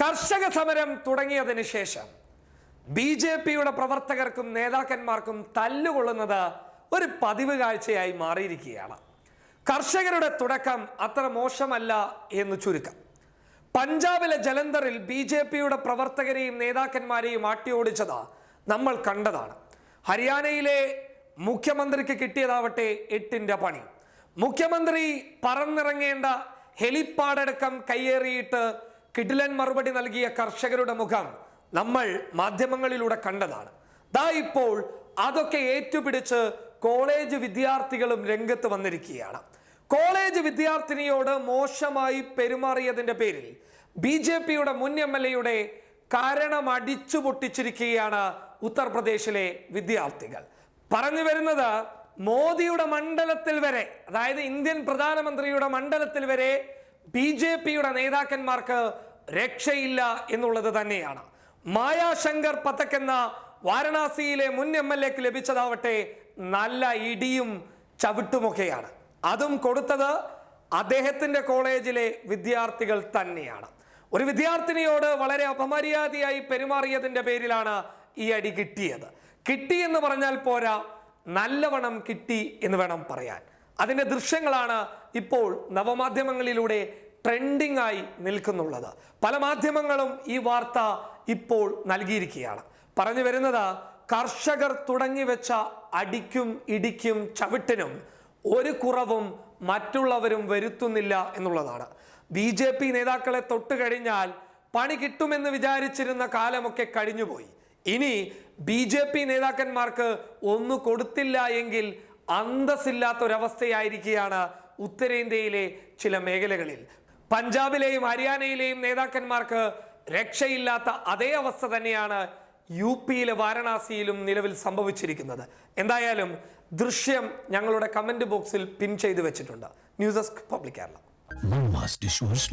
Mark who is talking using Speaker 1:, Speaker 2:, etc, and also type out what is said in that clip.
Speaker 1: കർഷക സമരം തുടങ്ങിയതിന് ശേഷം ബി ജെ പിയുടെ പ്രവർത്തകർക്കും നേതാക്കന്മാർക്കും തല്ലുകൊള്ളുന്നത് ഒരു പതിവ് കാഴ്ചയായി മാറിയിരിക്കുകയാണ്. കർഷകരുടെ തുടക്കം അത്ര മോശമല്ല എന്ന് ചുരുക്കം. പഞ്ചാബിലെ ജലന്ധറിൽ ബി ജെ പിയുടെ പ്രവർത്തകരെയും നേതാക്കന്മാരെയും ആട്ടിയോടിച്ചത് നമ്മൾ കണ്ടതാണ്. ഹരിയാനയിലെ മുഖ്യമന്ത്രിക്ക് കിട്ടിയതാവട്ടെ എട്ടിന്റെ പണി. മുഖ്യമന്ത്രി പറന്നിറങ്ങേണ്ട ഹെലിപ്പാഡടക്കം കയ്യേറിയിട്ട് കിടിലൻ മറുപടി നൽകിയ കർഷകരുടെ മുഖം നമ്മൾ മാധ്യമങ്ങളിലൂടെ കണ്ടതാണ്. ദാ ഇപ്പോൾ അതൊക്കെ ഏറ്റുപിടിച്ച് കോളേജ് വിദ്യാർത്ഥികളും രംഗത്ത് വന്നിരിക്കുകയാണ്. കോളേജ് വിദ്യാർത്ഥിനിയോട് മോശമായി പെരുമാറിയതിന്റെ പേരിൽ ബി ജെ പിയുടെ മുൻ എം എൽ എയുടെ കാരണം അടിച്ചു പൊട്ടിച്ചിരിക്കുകയാണ് ഉത്തർപ്രദേശിലെ വിദ്യാർത്ഥികൾ. പറഞ്ഞു വരുന്നത് മോദിയുടെ മണ്ഡലത്തിൽ വരെ അതായത് ഇന്ത്യൻ പ്രധാനമന്ത്രിയുടെ മണ്ഡലത്തിൽ വരെ ബി ജെ പിയുടെ നേതാക്കന്മാർക്ക് രക്ഷയില്ല എന്നുള്ളത് തന്നെയാണ്. മായാശങ്കർ പതക് എന്ന വാരണാസിയിലെ മുൻ എം എൽ എക്ക് ലഭിച്ചതാവട്ടെ നല്ല ഇടിയും ചവിട്ടുമൊക്കെയാണ്. അതും കൊടുത്തത് അദ്ദേഹത്തിന്റെ കോളേജിലെ വിദ്യാർത്ഥികൾ തന്നെയാണ്. ഒരു വിദ്യാർത്ഥിനിയോട് വളരെ അപമര്യാദയായി പെരുമാറിയതിന്റെ പേരിലാണ് ഈ അടി കിട്ടിയത്. കിട്ടി എന്ന് പറഞ്ഞാൽ പോരാ നല്ലവണ്ണം കിട്ടി എന്ന് വേണം പറയാൻ. അതിന്റെ ദൃശ്യങ്ങളാണ് ഇപ്പോൾ നവമാധ്യമങ്ങളിലൂടെ ട്രെൻഡിംഗ് ആയി നിൽക്കുന്നുള്ളത്. പല മാധ്യമങ്ങളും ഈ വാർത്ത ഇപ്പോൾ നൽകിയിരിക്കുകയാണ്. പറഞ്ഞു വരുന്നത് കർഷകർ തുടങ്ങി വെച്ച അടിക്കും ഇടിക്കും ചവിട്ടിനും ഒരു കുറവും മറ്റുള്ളവരും വരുത്തുന്നില്ല എന്നുള്ളതാണ്. ബി ജെ പി നേതാക്കളെ തൊട്ട് കഴിഞ്ഞാൽ പണി കിട്ടുമെന്ന് വിചാരിച്ചിരുന്ന കാലമൊക്കെ കഴിഞ്ഞുപോയി. ഇനി ബി ജെ പി നേതാക്കന്മാർക്ക് ഒന്നു കൊടുത്തില്ല എങ്കിൽ അന്തസ്സില്ലാത്ത ഒരവസ്ഥയായിരിക്കുകയാണ് ഉത്തരേന്ത്യയിലെ ചില മേഖലകളിൽ. പഞ്ചാബിലെയും ഹരിയാനയിലെയും നേതാക്കന്മാർക്ക് രക്ഷയില്ലാത്ത അതേ അവസ്ഥ തന്നെയാണ് യു പിയിലെ വാരണാസിയിലും നിലവിൽ സംഭവിച്ചിരിക്കുന്നത്. എന്തായാലും ദൃശ്യം ഞങ്ങളുടെ കമന്റ് ബോക്സിൽ പിൻ ചെയ്തു വെച്ചിട്ടുണ്ട്. News desk public Kerala.
Speaker 2: Mama's dishwash